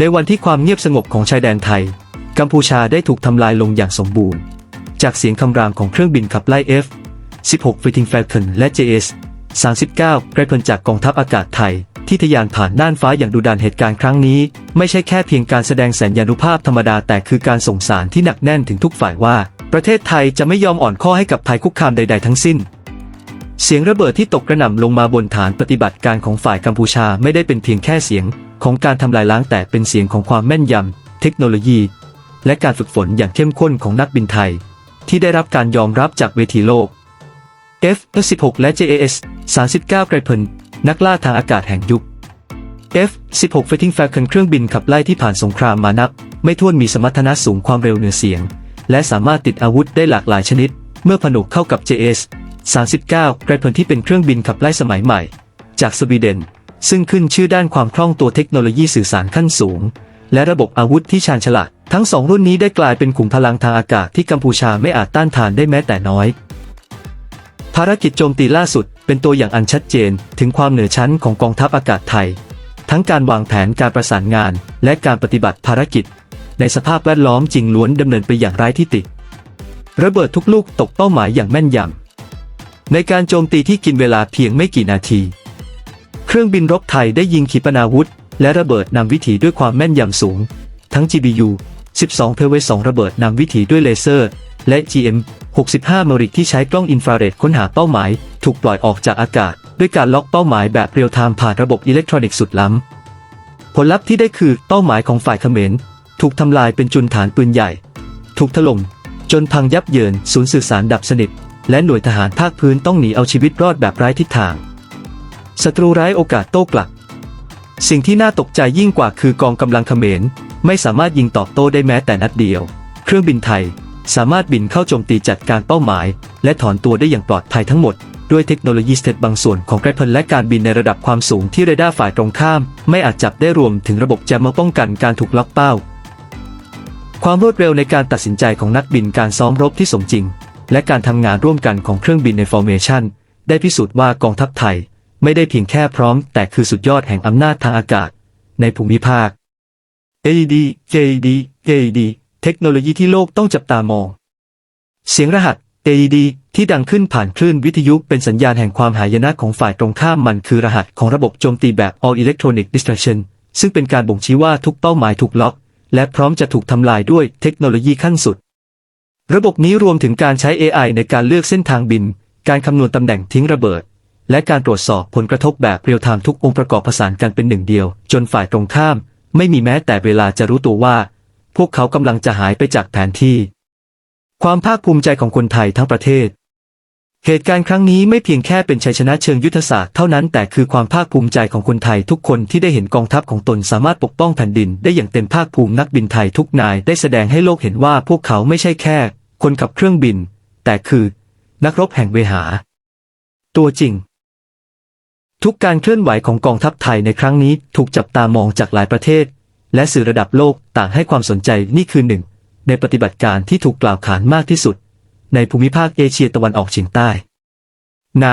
ในวันที่ความเงียบสงบของชายแดนไทย กัมพูชาได้ถูกทำลายลงอย่างสมบูรณ์ จากเสียงคำรามของเครื่องบินขับไล่ F 16 Fighting Falcon และ JS 39ไกรพลจากกองทัพอากาศไทย ที่ทะยานผ่านน่านฟ้าอย่างดุดันเหตุการณ์ครั้งนี้ ไม่ใช่แค่เพียงการแสดงสัญญานุภาพธรรมดาแต่คือการส่งสารที่หนักแน่นถึงทุกฝ่ายว่า ประเทศไทยจะไม่ยอมอ่อนข้อให้กับภัยคุกคามใด ๆ ทั้งสิ้น เสียงระเบิดที่ตกกระหน่ำลงมาบนฐานปฏิบัติการของฝ่ายกัมพูชาไม่ได้เป็นเพียงแค่เสียง ของการทำลายล้างแต่เป็นเสียงของความแม่นยำเทคโนโลยี และการฝึกฝนอย่างเข้มข้นของนักบินไทย ที่ได้รับการยอมรับจากเวทีโลก F-16 และ JAS 39ไกรพลนักล่าทางอากาศแห่งยุค F-16 Fighting Falcon เครื่องบินขับไล่ที่ผ่านสงครามมานับ ไม่ถ้วนมีสมรรถนะสูงความเร็วเหนือเสียง และสามารถติดอาวุธได้หลากหลายชนิด เมื่อผนวกเข้ากับ JAS 39 ไกรพลที่เป็นเครื่องบินขับไล่สมัยใหม่ จากสวีเดน ซึ่งขึ้นชื่อด้านความคล่องตัวเทคโนโลยีสื่อสารขั้นสูง และระบบอาวุธที่ชาญฉลาด ทั้งสองรุ่นนี้ได้กลายเป็นขุมพลังทางอากาศที่กัมพูชาไม่อาจต้านทานได้แม้แต่น้อย ภารกิจโจมตีล่าสุด เป็นตัวอย่างอันชัดเจน ถึงความเหนือชั้นของกองทัพอากาศไทย ทั้งการวางแผนการประสานงาน และการปฏิบัติภารกิจ ในสภาพแวดล้อมจริงล้วนดำเนินไปอย่างไร้ที่ติ ระเบิดทุกลูกตกเป้าหมายอย่างแม่นยำ ในการโจมตีที่กินเวลาเพียงไม่กี่นาที เครื่องบินรบไทยได้ยิงขีปนาวุธ และระเบิดนำวิถีด้วยความแม่นยำสูง ทั้ง GBU 12 เพลเว2ระเบิดนำวิถีด้วยเลเซอร์ และ GM 65มริกที่ใช้กล้องอินฟราเรดค้นหาเป้าหมาย ถูกปล่อยออกจากอากาศ ด้วยการล็อกเป้าหมายแบบเรียลไทม์ผ่านระบบอิเล็กทรอนิกส์สุดล้ำ ผลลัพธ์ที่ได้คือเป้าหมายของฝ่ายเขมรถูกทำลายเป็นจุนฐานปืนใหญ่ ถูกถล่มจนพังยับเยินศูนย์สื่อสารดับสนิท และหน่วยทหารภาคพื้นต้องหนีเอาชีวิตรอดแบบไร้ทิศทาง ศัตรูไร้โอกาสโต้กลับ สิ่งที่น่าตกใจยิ่งกว่าคือกองกำลังเขมร ไม่สามารถยิงตอบโต้ได้แม้แต่นัดเดียว เครื่องบินไทยสามารถบินเข้าโจมตีจัดการเป้าหมาย และถอนตัวได้อย่างปลอดภัยทั้งหมด ด้วยเทคโนโลยีสเตตบางส่วนของไกรพลและการบินในระดับความสูงที่เรดาร์ฝ่ายตรงข้าม ไม่อาจจับได้รวมถึงระบบแจมมาป้องกันการถูกล็อกเป้า ความรวดเร็วในการตัดสินใจของนักบินการซ้อมรบที่สมจริง และการทำงานร่วมกันของเครื่องบินในฟอร์เมชันได้พิสูจน์ว่ากองทัพไทย ไม่ได้เพียงแค่พร้อม แต่คือสุดยอดแห่งอำนาจทางอากาศ ในภูมิภาค AED JED JED เทคโนโลยีที่โลกต้องจับตามอง เสียงรหัส AED ที่ดังขึ้นผ่านคลื่นวิทยุเป็นสัญญาณแห่งความหายนะของฝ่ายตรงข้ามมันคือรหัสของระบบโจมตีแบบ All Electronic Destruction ซึ่งเป็นการบ่งชี้ว่าทุกเป้าหมายถูกล็อก และพร้อมจะถูกทำลายด้วยเทคโนโลยีขั้นสุด ระบบนี้รวมถึงการใช้ AI ในการเลือกเส้นทางบิน การคำนวณตำแหน่งทิ้งระเบิด และการตรวจสอบผลกระทบแบบเรียลไทม์ทุกองค์ประกอบผสานกันเป็นหนึ่งเดียว จนฝ่ายตรงข้าม ไม่มีแม้แต่เวลาจะรู้ตัวว่า พวกเขากำลังจะหายไปจากแผนที่ ความภาคภูมิใจของคนไทยทั้งประเทศ เหตุการณ์ครั้งนี้ไม่เพียงแค่เป็นชัยชนะเชิงยุทธศาสตร์เท่านั้นแต่คือความภาคภูมิใจของคนไทยทุกคนที่ได้เห็นกองทัพของตนสามารถปกป้องแผ่นดินได้อย่างเต็มภาคภูมินักบินไทยทุกนายได้แสดงให้โลกเห็นว่าพวกเขาไม่ใช่แค่ คนขับเครื่องบิน แต่คือ นักรบแห่งเวหา ตัวจริง ทุกการเคลื่อนไหวของกองทัพไทยในครั้งนี้ถูกจับตามองจากหลายประเทศ และสื่อระดับโลกต่างให้ความสนใจนี่คือหนึ่งในปฏิบัติการที่ถูกกล่าวขานมากที่สุด ในภูมิภาคเอเชียตะวันออกเฉียงใต้ ณ